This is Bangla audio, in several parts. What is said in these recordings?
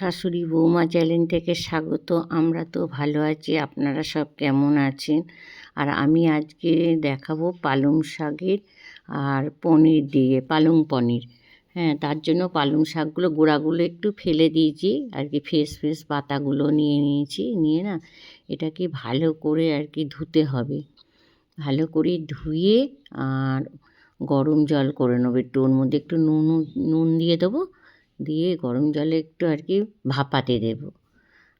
শাশুড়ি, বৌমা চ্যানেল থেকে স্বাগত। আমরা তো ভালো আছি, আপনারা সব কেমন আছেন? আর আমি আজকে দেখাবো পালং শাকের আর পনির দিয়ে, পালং পনির। হ্যাঁ তার জন্য পালং শাকগুলো গোড়াগুলো একটু ফেলে দিয়েছি, আর কি ফ্রেশ ফ্রেশ পাতাগুলো নিয়ে নিয়েছি। নিয়ে না এটাকে ভালো করে আর কি ধুতে হবে। ভালো করে ধুয়ে আর গরম জল করে নেব। একটু ওর মধ্যে একটু নুন নুন দিয়ে দেবো। দিয়ে গরম জলে একটু আর কি ভাপাতে দেব।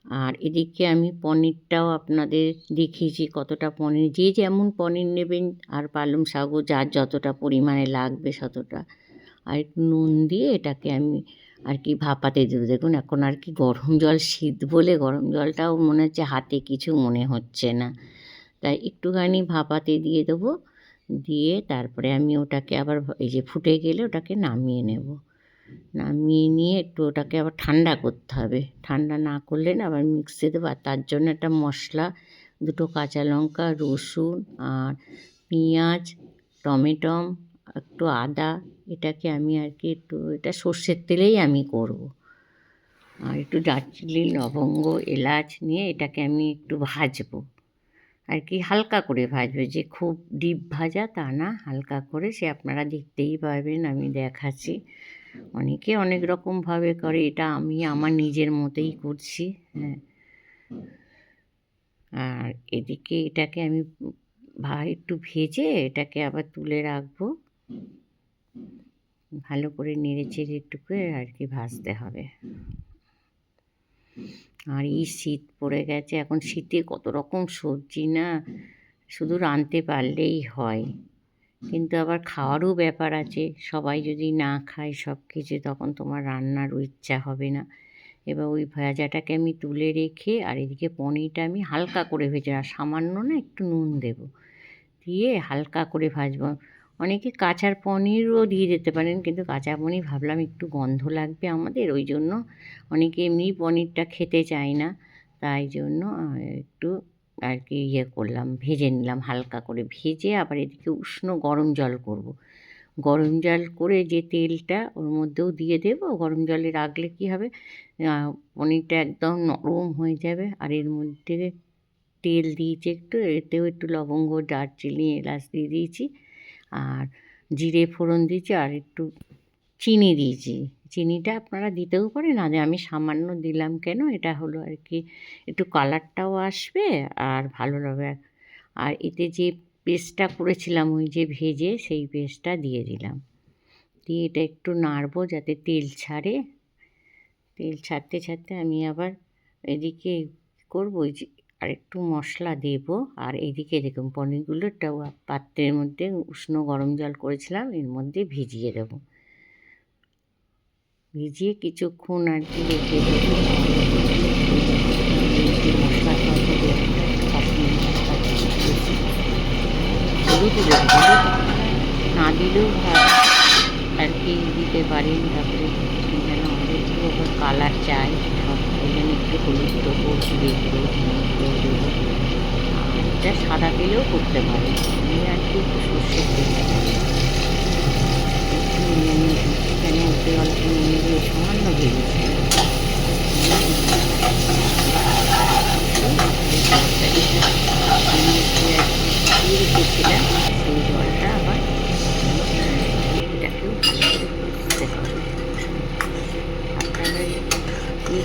আর এদিকে আমি পনিরটাও আপনাদের দেখিয়েছি কতটা পনির, যে যেমন পনির নেবেন আর পালং শাকও যার যতটা পরিমাণে লাগবে ততটা আর একটু নুন দিয়ে এটাকে আমি আর কি ভাপাতে দেবো। দেখুন, এখন আর কি গরম জল শীত বলে গরম জলটাও মনে হচ্ছে হাতে কিছু মনে হচ্ছে না। তাই একটুখানি ভাপাতে দিয়ে দেবো। দিয়ে তারপরে আমি ওটাকে আবার এই যে ফুটে গেলে ওটাকে নামিয়ে নেব। নামিয়ে নিয়ে একটু ওটাকে আবার ঠান্ডা করতে হবে। ঠান্ডা না করলে না আবার মিক্সি দেবো। আর তার জন্য একটা মশলা, দুটো কাঁচা লঙ্কা, রসুন আর পেঁয়াজ টমেটম একটু আদা, এটাকে আমি আর কি একটু, এটা সর্ষের তেলেই আমি করব। আর একটু দারচিনি লবঙ্গ, এলাচ নিয়ে এটাকে আমি একটু ভাজবো। আর কি হালকা করে ভাজবে, যে খুব ডিপ ভাজা তা না, হালকা করে, সে আপনারা দেখতেই পাবেন আমি দেখাচ্ছি। অনেকে অনেক রকমভাবে করে, এটা আমি আমার নিজের মতেই করছি হ্যাঁ। আর এদিকে এটাকে আমি ভা, একটু ভেজে এটাকে আবার তুলে রাখব। ভালো করে নেড়ে চেড়ে একটু করে আর কি ভাজতে হবে। আর এই শীত পড়ে গেছে, এখন শীতে কত রকম সবজি না, শুধু রাঁধতে পারলেই হয়। কিন্তু আবার খাওয়ারও ব্যাপার আছে। সবাই যদি না খায় সব কিছু, তখন তোমার রান্নারও ইচ্ছা হবে না। এবার ওই ভাজাটাকে আমি তুলে রেখে আর এদিকে পনিরটা আমি হালকা করে ভেজে আর সামান্য না, একটু নুন দেব। দিয়ে হালকা করে ভাজবো। অনেকে কাঁচার পনিরও দিয়ে দিতে পারেন, কিন্তু কাঁচা পনির ভাবলাম একটু গন্ধ লাগবে আমাদের, ওই জন্য অনেকে এমনি পনিরটা খেতে চায় না। তাই জন্য একটু আর কি ইয়ে করলাম, ভেজে নিলাম হালকা করে। ভেজে আবার এদিকে উষ্ণ গরম জল করব। গরম জল করে যে তেলটা ওর মধ্যেও দিয়ে দেবো। গরম জলে রাখলে কী হবে? পনিরটা একদম নরম হয়ে যাবে। আর এর মধ্যে তেল দিয়েছি একটু, এতেও একটু লবঙ্গ, দারচিনি, এলাচ দিয়ে দিয়েছি। আর জিরে ফোড়ন দিয়েছি, আর একটু চিনি দিয়েছি। চিনিটা আপনারা দিতেও পারেন। আজ আমি সামান্য দিলাম কেন? এটা হলো আর কি, একটু কালারটাও আসবে আর ভালো লাগবে। আর এতে যে পেস্টটা করেছিলাম, ওই যে ভেজে সেই পেস্টটা দিয়ে দিলাম। দিয়ে এটা একটু নাড়বো যাতে তেল ছাড়ে। তেল ছাড়তে ছাড়তে আমি আবার এদিকে করব ওই যে আর একটু মশলা দেব। আর এদিকে দেখুন, পনিরগুলো একটা পাত্রের মধ্যে উষ্ণ গরম জল করেছিলাম, এর মধ্যে ভিজিয়ে দেবো। ভিজিয়ে কিছুক্ষণ আর কি রেখে দেবো। না দিলেও ভালো আর কি দিতে পারেন তারপরে যেন অনেকগুলো কালার চাই। সব ওই জন্য একটু হলুদ দেবো জিরে দেবো। এটা সাদা তেলেও করতে পারেন আমি আর কি একটু সর্ষের তেলটা ওতে অল্প নুন দিয়ে সামান্য ভেজেছি সেই জলটা আবার এটাকেও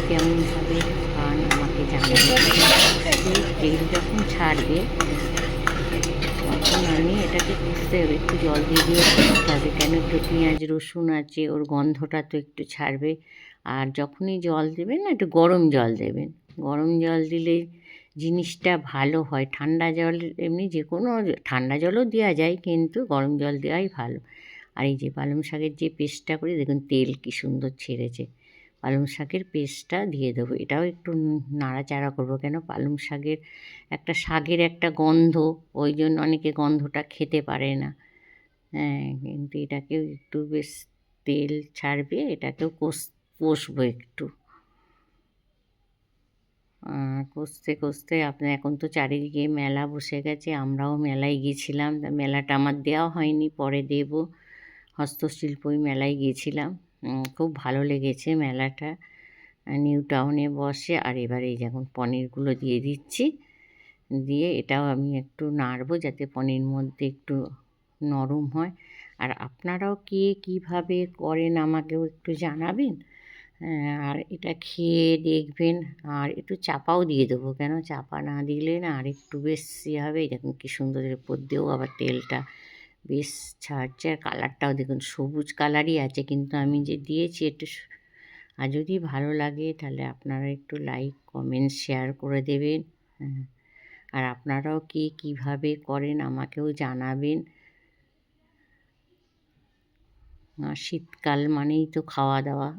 কেমনভাবে খান আমাকে জানাবেন তেল যখন ছাড়বে তখন আমি এটাকে কষতে হবে একটু জল দিয়ে দিয়ে কষতে হবে কেন একটু পেঁয়াজ, রসুন আছে, ওর গন্ধটা তো একটু ছাড়বে। আর যখনই জল দেবেন না, একটু গরম জল দেবেন। গরম জল দিলে জিনিসটা ভালো হয়। ঠান্ডা জল এমনি যে কোনো ঠান্ডা জলও দেওয়া যায় কিন্তু গরম জল দেওয়াই ভালো। আর এই যে পালং শাকের যে পেস্টটা করি, দেখুন তেল কী সুন্দর ছেড়েছে। পালং শাকের পেস্টটা দিয়ে দেবো। এটাও একটু নাড়াচাড়া করব কেন? পালং শাকের একটা শাকের একটা গন্ধ, ওই জন্য অনেকে গন্ধটা খেতে পারে না। হ্যাঁ কিন্তু এটাকেও একটু বেশ তেল ছাড়বে, এটাকেও কষ, কষবো একটু। কষতে কষতে আপনার এখন তো চারিদিকে মেলা বসে গেছে, আমরাও মেলায় গিয়েছিলাম মেলাটা আমার দেওয়া হয়নি, পরে দেব। হস্তশিল্প ওই মেলায় গিয়েছিলাম খুব ভালো লেগেছে মেলাটা। নিউ টাউনে বসে, আর এবারে এই যখন পনিরগুলো দিয়ে দিচ্ছি। দিয়ে এটাও আমি একটু নাড়বো যাতে পনির মধ্যে একটু নরম হয়। আর আপনারাও কে কীভাবে করেন আমাকেও একটু জানাবেন। আর এটা খেয়ে দেখবেন। আর একটু চাপাও দিয়ে দেবো কেন? চাপা না দিলে না আর একটু বেশি হবে। দেখুন কী সুন্দর এর উপর দিয়েও আবার তেলটা বেশ ছাড়ছে আর কালারটাও দেখুন, সবুজ কালারই আছে, কিন্তু আমি যে দিয়েছি একটু আর যদি ভালো লাগে তাহলে আপনারা একটু লাইক কমেন্ট শেয়ার করে দেবেন। হ্যাঁ আর আপনারাও কে কীভাবে করেন আমাকেও জানাবেন। শীতকাল মানেই তো খাওয়া দাওয়া।